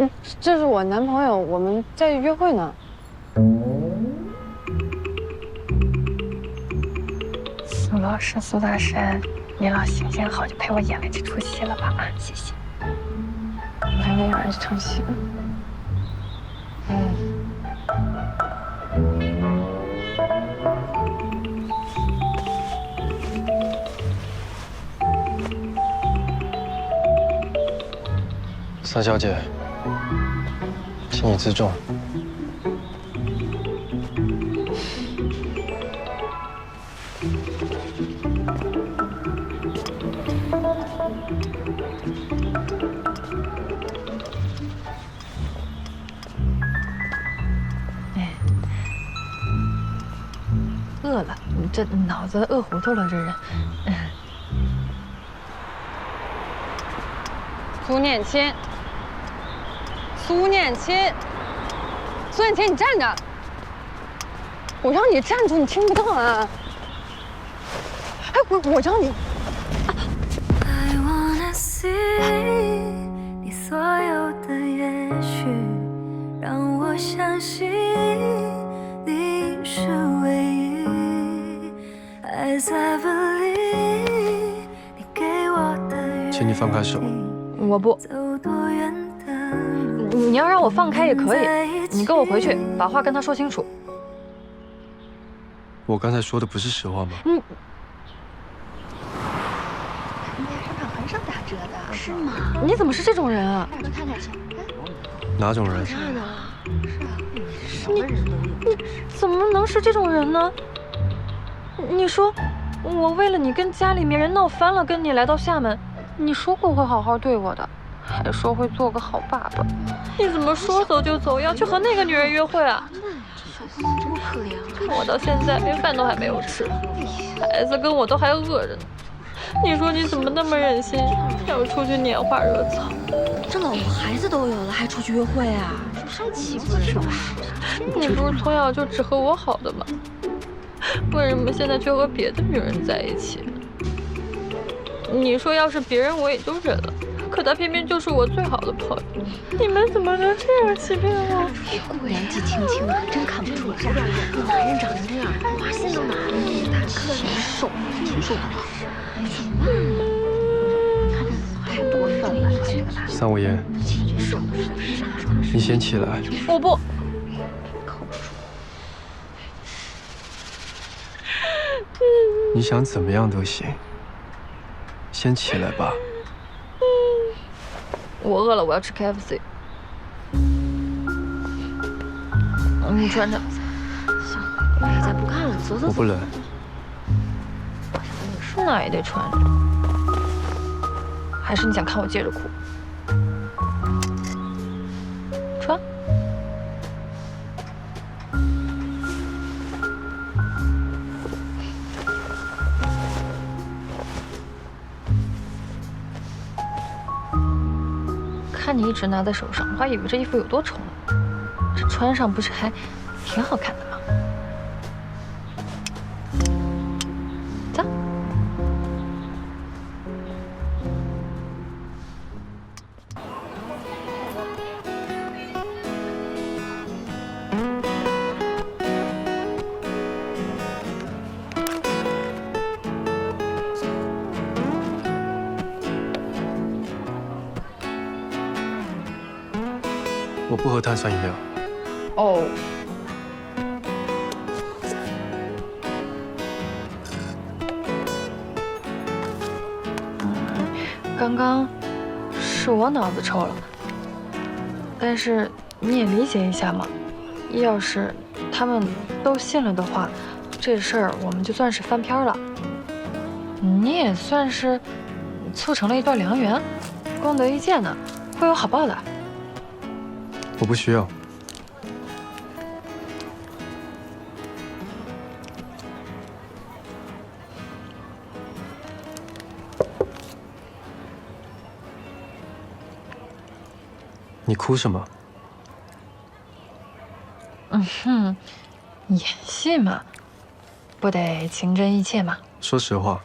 嗯，这是我男朋友，我们在约会呢。苏老师，苏大神，你老行行好，就陪我演了这出戏了吧？啊，谢谢。我还没演完这场戏呢。嗯。三小姐，请你自重。饿了，这脑子饿糊涂了，这人。苏念亲，苏念亲，苏念亲，你站着！我让你站住，你听不到啊！哎，我我让你。I wanna see 你所有的也许，让我相信你是唯一。As I believe 你给我的请你放开手。我不，你要让我放开也可以，你跟我回去，把话跟他说清楚。我刚才说的不是实话吗？嗯，应该商场很少打折的，是吗？你怎么是这种人啊？快看看去。哪种人？看呢？是啊，什么人都有。怎么能是这种人呢？你说，我为了你跟家里面人闹翻了，跟你来到厦门，你说过会好好对我的，还说会做个好爸爸，你怎么说走就走，要去和那个女人约会啊？真可怜啊！我到现在连饭都还没有吃，孩子跟我都还饿着呢。你说你怎么那么忍心让我出去拈花惹草？这老婆孩子都有了，还出去约会啊？太欺负人了吧！你不是从小就只和我好的吗？为什么现在却和别的女人在一起？你说要是别人我也就忍了，可他偏偏就是我最好的朋友。你们怎么能这样欺骗我？年纪轻轻的，真看不出来。你男人长成这样，花心都拿了，大可受挺受不了。太过分了，这个男三五爷，受不了。你先起来。我不，你想怎么样都行，先起来吧。我饿了，我要吃 KFC。你穿着，行，咱不看了，走走走。我不冷。那也得穿着。还是你想看我接着哭？看你一直拿在手上，我还以为这衣服有多丑呢。这穿上不是还挺好看的我不喝碳酸饮料。哦。刚刚是我脑子抽了，但是你也理解一下嘛。要是他们都信了的话，这事儿我们就算是翻篇了。你也算是促成了一段良缘，功德一件呢，会有好报的。我不需要。你哭什么？嗯哼，演戏嘛，不得情真意切嘛。说实话，